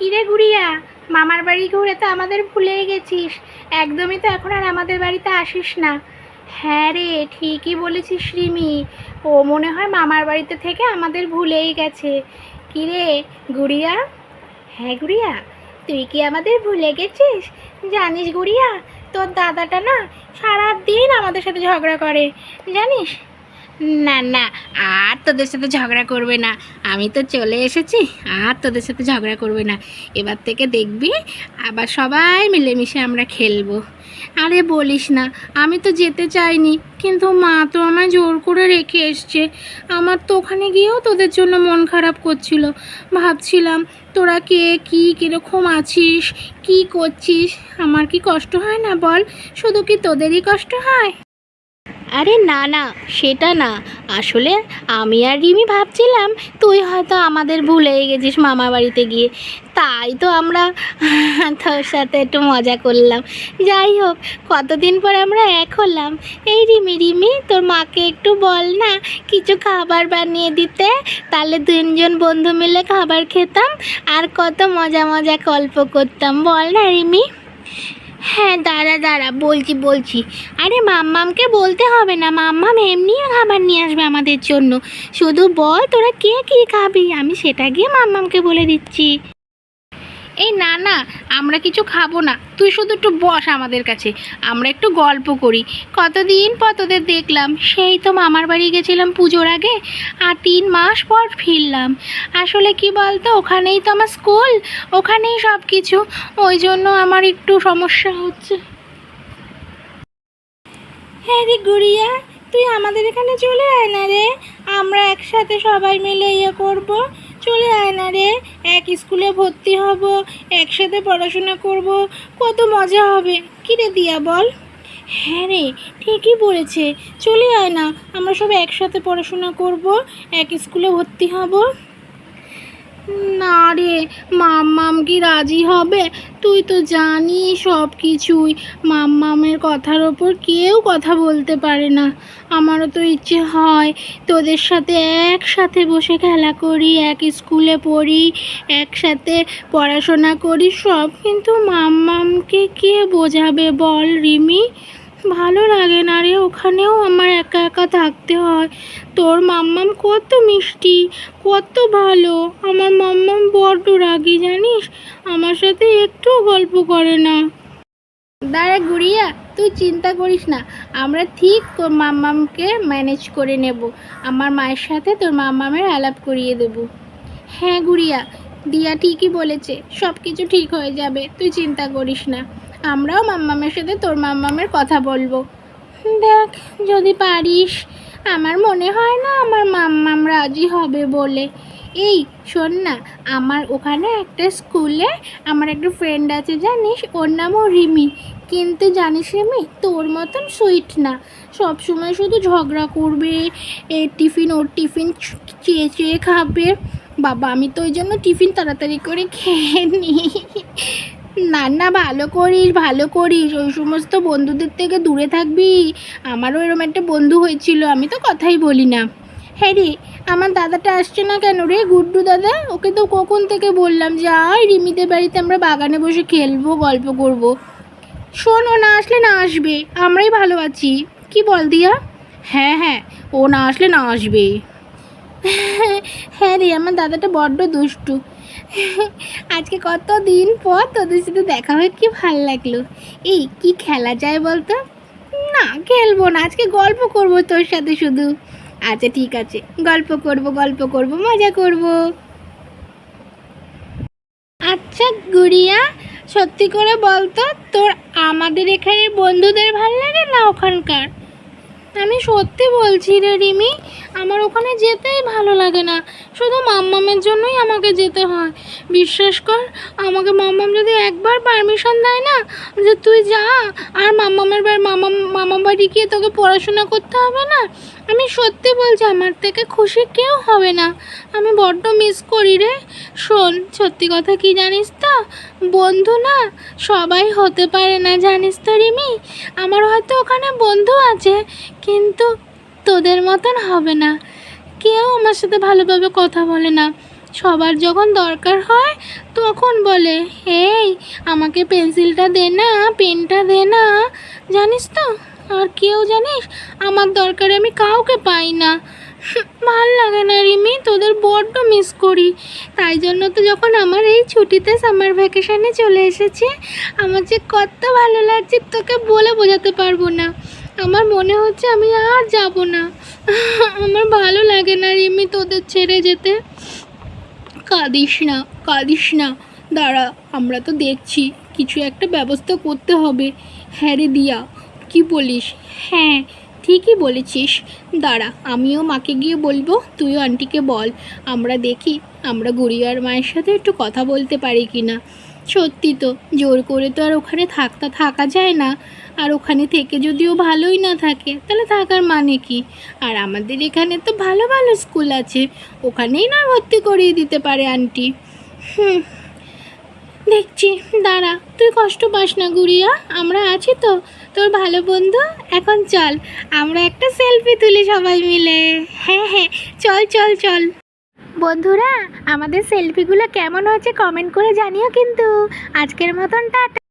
কিরে গুড়িয়া? মামার বাড়ি ঘুরে তো আমাদের ভুলেই গেছিস। একদমই তো এখন আর আমাদের বাড়িতে আসিস না। হ্যাঁ রে, ঠিকই বলেছিস রিমি। ও মনে হয় মামার বাড়িতে থেকে আমাদের ভুলেই গেছে। কিরে গুড়িয়া? হ্যাঁ গুড়িয়া, তুই কি আমাদের ভুলে গেছিস? জানিস গুড়িয়া, তোর দাদাটা না সারাদিন আমাদের সাথে ঝগড়া করে। জানিস না না, আর তোদের সাথে ঝগড়া করবে না। আমি তো চলে এসেছি, আর তোদের সাথে ঝগড়া করবে না। এবার থেকে দেখবি আবার সবাই মিলেমিশে আমরা খেলব। আরে বলিস না, আমি তো যেতে চাইনি, কিন্তু মা তো আমায় জোর করে রেখে এসছে। আমার তো ওখানে গিয়েও তোদের জন্য মন খারাপ করছিল। ভাবছিলাম, তোরা কে, কী, কীরকম আছিস, কি করছিস? আমার কি কষ্ট হয় না বল? শুধু কি তোদেরই কষ্ট হয়? আরে না না, সেটা না। আসলে আমি আর রিমি ভাবছিলাম, তুই হয়তো আমাদের ভুলেই গেছিস মামা বাড়িতে গিয়ে। তাই তো আমরা তোর সাথে একটু মজা করলাম। যাই হোক, কতদিন পর আমরা এক হলাম। এই রিমি রিমি, তোর মাকে একটু বল না, কিছু খাবার বানিয়ে দিতে। তাহলে তিনজন বন্ধু মিলে খাবার খেতাম, আর কত মজা মজা গল্প করতাম। বল না, রিমি। হ্যাঁ দাঁড়া দাঁড়া, বলছি বলছি। আরে মাম্মামকে বলতে হবে না, মাম্মাম এমনি খাবার নিয়ে আসবে আমাদের জন্য। শুধু বল তোরা কে, কী খাবি? আমি সেটা গিয়ে মাম্মামকে বলে দিচ্ছি। এই না না, আমরা কিছু খাব না। তুই শুধু একটু বস আমাদের কাছে। আমরা একটু গল্প করি। কতদিন পর তোদের দেখলাম, সেই তো মামার বাড়ি গেছিলাম পুজোর আগে, আর তিন মাস পর ফিরলাম। আসলে কি বলতো, ওখানেই তো আমার স্কুল, ওখানেই সব কিছু ওই জন্য আমার একটু সমস্যা হচ্ছে। হ্যাঁ রে গুড়িয়া, তুই আমাদের এখানে চলে আয় না রে। আমরা একসাথে সবাই মিলে ইয়ে করব। চলে আয় না রে। এক স্কুলে ভর্তি হব, একসাথে পড়াশোনা করব, কত মজা হবে। কিরে দিয়া বল? হ্যাঁ রে, ঠিকই বলেছে। চলে আয় না, আমরা সব একসাথে পড়াশোনা করব, এক স্কুলে ভর্তি হব। না রে, মাম্মাম কি রাজি হবে? তুই তো জানিস সব কিছুই মাম্মামের কথার ওপর কেউ কথা বলতে পারে না। আমারও তো ইচ্ছে হয় তোদের সাথে একসাথে বসে খেলা করি, এক স্কুলে পড়ি, একসাথে পড়াশোনা করি সব। কিন্তু মাম্মামকে কে বোঝাবে বল রিমি? ভালো লাগে না রে, ওখানেও আমার একা একা থাকতে হয়। তোর মাম্মাম কত মিষ্টি, কত ভালো। আমার মাম্মাম বড্ড রাগি, জানিস? আমার সাথে একটুও গল্প করে না। দাঁড়া গুড়িয়া, তুই চিন্তা করিস না। আমরা ঠিক তোর মাম্মামকে ম্যানেজ করে নেব। আমার মায়ের সাথে তোর মাম্মামের আলাপ করিয়ে দেব। হ্যাঁ গুড়িয়া, দিয়া ঠিকই বলেছে। সব কিছু ঠিক হয়ে যাবে, তুই চিন্তা করিস না। আমরাও মাম্মামের সাথে তোর মাম্মামের কথা বলব। দেখ, যদি পারিস, আমার মনে হয় না আমার মাম্মাম রাজি হবে বলে। এই, শোন না, আমার ওখানে একটা স্কুলে আমার একটা ফ্রেন্ড আছে, জানিস? ওর নামও রিমি। কিন্তু জানিস রিমি, তোর মতন সুইট না। সব সময় শুধু ঝগড়া করবে, এ টিফিন, ওর টিফিন চেয়ে চেয়ে খাবে। বাবা, আমি তো ওই জন্য টিফিন তাড়াতাড়ি করে খেয়ে নিই না না, ভালো করিস ভালো করিস। ওই সমস্ত বন্ধুদের থেকে দূরে থাকবি। আমারও এরকম একটা বন্ধু হয়েছিল, আমি তো কথাই বলি না। হ্যাঁ রে, আমার দাদাটা আসছে না কেন রে, গুড্ডু দাদা? ওকে তো কখন থেকে বললাম যে, আয় রিমিদের বাড়িতে আমরা বাগানে বসে খেলব, গল্প করব। শোন, ও না আসলে না আসবে, আমরাই ভালো আছি। কি বল দিয়া? হ্যাঁ হ্যাঁ ও না আসলে না আসবে। হ্যাঁ রে, আমার দাদাটা বড্ড দুষ্টু। আজকে কত দিন পর তোদের সাথে দেখা হয়ে কি ভালো লাগল? এই, কি খেলা যায় বলতো? না, খেলব না, আজকে গল্প করব তোর সাথে শুধু। আচ্ছা ঠিক আছে, গল্প করব গল্প করব, মজা করব। আচ্ছা গুড়িয়া, সত্যি করে বলতো, তোর আমাদের এখানে বন্ধুদের ভালো লাগে না ওখানকার? আমি সত্যি বলছি রে রিমি, আমার ওখানে যেতেই ভালো লাগে না। শুধু মাম্মামের জন্যই আমাকে যেতে হয়। বিশ্বাস কর, আমাকে মাম্মাম যদি একবার পারমিশন দেয় না, যে তুই যা, আর মাম্মামের বাড়ি মামা মামা বাড়ি গিয়ে তোকে পড়াশোনা করতে হবে না আমি সত্যি বলছি, আমার থেকে খুশি কেউ হবে না। আমি বড্ড মিস করি রে। শোন, সত্যি কথা কি জানিস তো? বন্ধু না সবাই হতে পারে না, জানিস তো রিমি? আমার হয়তো ওখানে বন্ধু আছে, কিন্তু তোদের মতন হবে না। কেউ আমার সাথে ভালোভাবে কথা বলে না। সবার যখন দরকার হয়, তখন বলে এই আমাকে পেন্সিলটা দে না, পেনটা দে না। জানিস তো? আর কেউ জানিস, আমার দরকারে আমি কাউকে পাই না। ভালো লাগে না রিমি, তোদের বড্ড মিস করি। তাই জন্য তো যখন আমার এই ছুটিতে সামার ভ্যাকেশনে চলে এসেছি, আমার যে কত ভালো লাগছে তোকে বলে বোঝাতে পারব না। আমার মনে হচ্ছে আমি আর যাব না। আমার ভালো লাগে না রিমি তোদের ছেড়ে যেতে। কাঁদিস না কাঁদিস না। দাঁড়া, আমরা তো দেখছি, কিছু একটা ব্যবস্থা করতে হবে। হ্যাঁ রে দিয়া। কি বলিস? হ্যাঁ ঠিকই বলেছিস। দাঁড়া, আমিও মাকে গিয়ে বলব, তুইও আন্টিকে বল। আমরা দেখি, আমরা গুড়িয়ার মায়ের সাথে একটু কথা বলতে পারি কি না সত্যি তো, জোর করে তো আর ওখানে থাকতে থাকা যায় না। আর ওখানে থেকে যদিও ভালোই না থাকে, তাহলে থাকার মানে কি? আর আমাদের এখানে তো ভালো ভালো স্কুল আছে, ওখানেই না ভর্তি করিয়ে দিতে পারে আন্টি। হুম। দেখছি, দাঁড়া, তুই কষ্ট পাস না গুড়িয়া, আমরা আছি তো। তোর ভালো বন্ধু? এখন চল, আমরা একটা সেলফি তুলি সবাই মিলে। হ্যাঁ হ্যাঁ চল চল চল। বন্ধুরা, আমাদের সেলফিগুলো কেমন হয়েছে কমেন্ট করে জানিও কিন্তু। আজকের মতন টাটা।